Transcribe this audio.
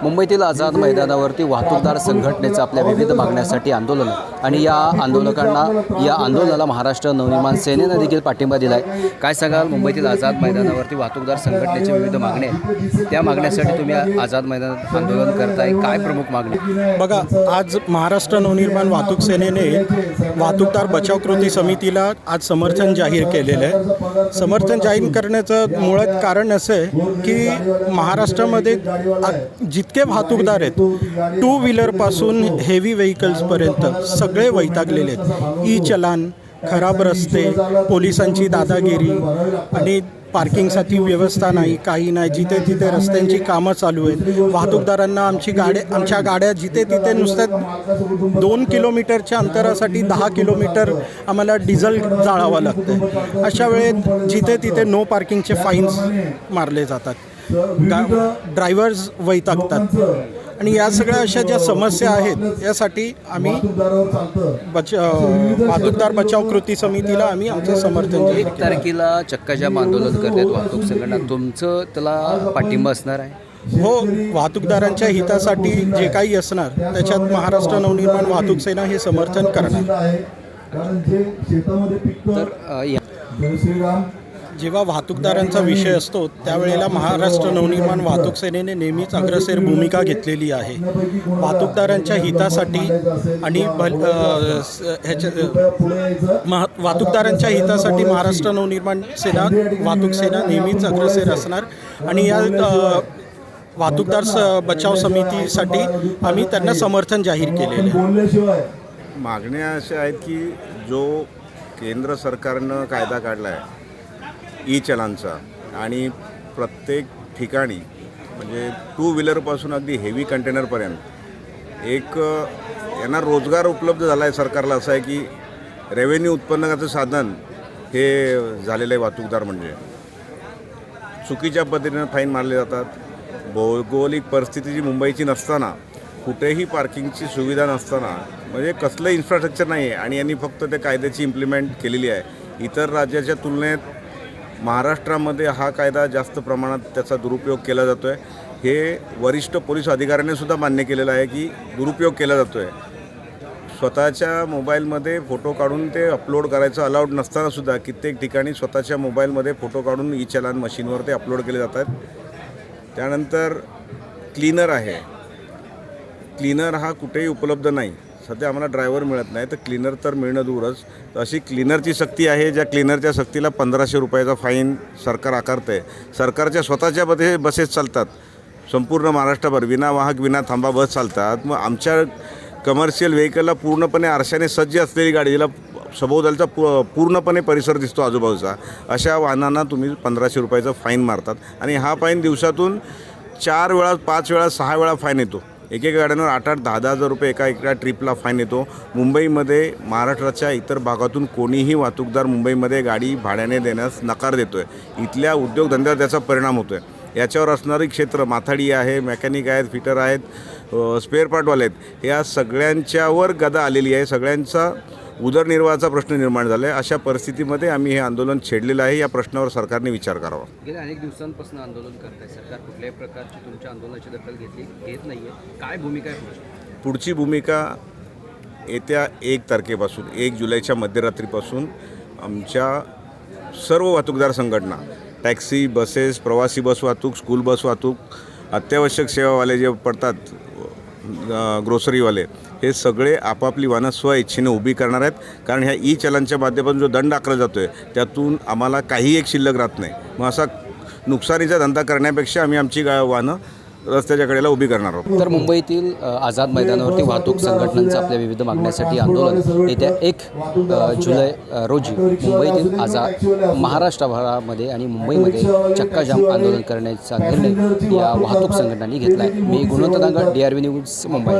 मुंबईतील आझाद मैदानावरती वाहतूकदार संघटनेचं आपल्या विविध मागण्यासाठी आंदोलन आणि या आंदोलकांना या आंदोलनाला महाराष्ट्र नवनिर्माण सेनेनं देखील पाठिंबा दिला आहे काय सांगाल मुंबईतील आझाद मैदानावरती वाहतूकदार संघटनेचे विविध मागण्या आहेत त्या मागण्यासाठी तुम्ही आझाद मैदानात आंदोलन करताय. काय प्रमुख मागणी? बघा आज महाराष्ट्र नवनिर्माण वाहतूक सेनेने वाहतूकदार बचाव कृती समितीला आज समर्थन जाहीर केलेलं आहे. समर्थन जाहीर करण्याचं मुळात कारण असं आहे की महाराष्ट्रामध्ये आ- इतके वाहतूकदार आहेत. टू व्हीलरपासून हेवी व्हेकल्सपर्यंत सगळे वैतागलेले आहेत. ई चलान खराब रस्ते पोलिसांची दादागिरी आणि पार्किंगसाठी व्यवस्था नाही काही नाही. जिथे तिथे रस्त्यांची कामं चालू आहेत. वाहतूकदारांना आमची गाड्या आमच्या गाड्या जिथे तिथे नुसत्या दोन किलोमीटरच्या अंतरासाठी दहा किलोमीटर आम्हाला डिझेल जाळावं लागतं अशा वेळेत जिथे तिथे नो पार्किंगचे फाईन्स मारले जातात. गा ड्रायव्हर्स वैतागतात. आणि या सगळ्या अशा ज्या समस्या आहेत यासाठी आम्ही बच वाहतूकदार बचाव कृती समितीला आम्ही आमचं समर्थन एक केलं. तारखेला चक्काजाम आंदोलन करतात वाहतूक संघटना तुमचं त्याला पाठिंबा असणार आहे? हो वाहतूकदारांच्या हितासाठी जे काही असणार त्याच्यात महाराष्ट्र नवनिर्माण वाहतूक सेना हे समर्थन करणार. कारण जे शेतामध्ये पिकतं तर जेव्हा वाहतूकदारांचा विषय असतो त्यावेळेला महाराष्ट्र नवनिर्माण वाहतूक सेनेने नेहमीच अग्रसेर भूमिका घेतलेली आहे. वाहतूकदारांच्या हितासाठी आणि ह्याच्या महा वाहतूकदारांच्या हितासाठी महाराष्ट्र नवनिर्माण सेना वाहतूक सेना नेहमीच अग्रसेर असणार आणि या वाहतूकदार स बचाव समितीसाठी आम्ही त्यांना समर्थन जाहीर केलेलं आहे. मागण्या अशा आहेत की जो केंद्र सरकारनं कायदा काढला आहे ई चलांचा आणि प्रत्येक ठिकाणी म्हणजे टू व्हीलरपासून अगदी हेवी कंटेनरपर्यंत एक यांना रोजगार उपलब्ध झाला आहे सरकारला असं आहे की रेव्हेन्यू उत्पन्नाचं साधन हे झालेलं आहे वाहतूकदार म्हणजे. चुकीच्या पद्धतीनं फाईन मारले जातात. भौगोलिक परिस्थिती जी मुंबईची नसताना कुठेही पार्किंगची सुविधा नसताना म्हणजे कसलं इन्फ्रास्ट्रक्चर नाही आहे आणि यांनी फक्त त्या कायद्याची इम्प्लिमेंट केलेली आहे. इतर राज्याच्या तुलनेत महाराष्ट्रामध्ये हा कायदा जास्त प्रमाणात त्याचा दुरुपयोग केला जातो आहे हे वरिष्ठ पोलीस अधिकाऱ्याने सुद्धा मान्य केलेलं आहे की दुरुपयोग केला जातो आहे स्वतःच्या मोबाईलमध्ये फोटो काढून ते अपलोड करायचं अलाउड नसतानासुद्धा कित्येक ठिकाणी स्वतःच्या मोबाईलमध्ये फोटो काढून ई चलान मशीनवर ते अपलोड केले जातात. त्यानंतर क्लीनर आहे. क्लीनर हा कुठेही उपलब्ध नाही. सध्या आम्हाला ड्रायव्हर मिळत नाही तर क्लीनर तर मिळणं दूरच. तर अशी क्लीनरची सक्ती आहे ज्या क्लीनरच्या सक्तीला पंधराशे रुपयाचा फाईन सरकार आकारतं आहे सरकारच्या स्वतःच्या बधे बसेस चालतात. संपूर्ण महाराष्ट्रभर विनावाहक विना थांबा बस चालतात. मग आमच्या कमर्शियल व्हेकलला पूर्णपणे आरशाने सज्ज असलेली गाडी जिला सभोवतालचा पू पूर्णपणे परिसर दिसतो आजूबाजूचा. अशा वाहनांना तुम्ही पंधराशे रुपयाचा फाईन मारतात. आणि हा फाईन दिवसातून चार वेळा पाच वेळा सहा वेळा फाईन येतो. एकेका गाड्यांवर आठ आठ दहा दहा हजार रुपये एका एका ट्रिपला फाईन येतो. मुंबईमध्ये महाराष्ट्राच्या इतर भागातून कोणीही वाहतूकदार मुंबईमध्ये गाडी भाड्याने देण्यास नकार देतो आहे इथल्या उद्योगधंद्यावर त्याचा परिणाम होतो आहे याच्यावर असणारी क्षेत्र माथाडी आहे मेकॅनिक आहेत फिटर आहेत स्पेअर पार्टवाले आहेत. या सगळ्यांच्यावर गदा आलेली आहे. सगळ्यांचा उदरनिर्वाहाचा प्रश्न निर्माण झाला आहे अशा परिस्थितीमध्ये आम्ही हे आंदोलन छेडलेलं आहे. या प्रश्नावर सरकारने विचार करावा. गेल्या अनेक दिवसांपासून आंदोलन करताय सरकार. कुठल्याही प्रकारची तुमच्या आंदोलनाची दखल घेतली घेत नाहीये. काय भूमिका आहे पुढची भूमिका येत्या एक तारखेपासून एक जुलैच्या मध्यरात्रीपासून आमच्या सर्व वाहतूकदार संघटना टॅक्सी बसेस प्रवासी बस वाहतूक स्कूल बस वाहतूक अत्यावश्यक सेवावाले जे पडतात ग्रोसरीवाले हे सगळे आपापली वाहनं स्वइच्छेने उभी करणार आहेत. कारण ह्या ई चलनच्या माध्यमातून जो दंड आकारला जातो आहे त्यातून आम्हाला काही एक शिल्लक राहत नाही. मग असा नुकसानीचा धंदा करण्यापेक्षा आम्ही आमची गा वाहनं रस्त्याच्या कडेला उभी करणार आहोत. तर मुंबईतील आझाद मैदानावरती वाहतूक संघटनांचं आपल्या विविध मागण्यासाठी आंदोलन येत्या एक जुलै रोजी मुंबईतील आझाद महाराष्ट्रभरामध्ये आणि मुंबईमध्ये चक्काजाम आंदोलन करण्याचा निर्णय या वाहतूक संघटनांनी घेतला आहे मी Gunwant Dangad D R V news Mumbai.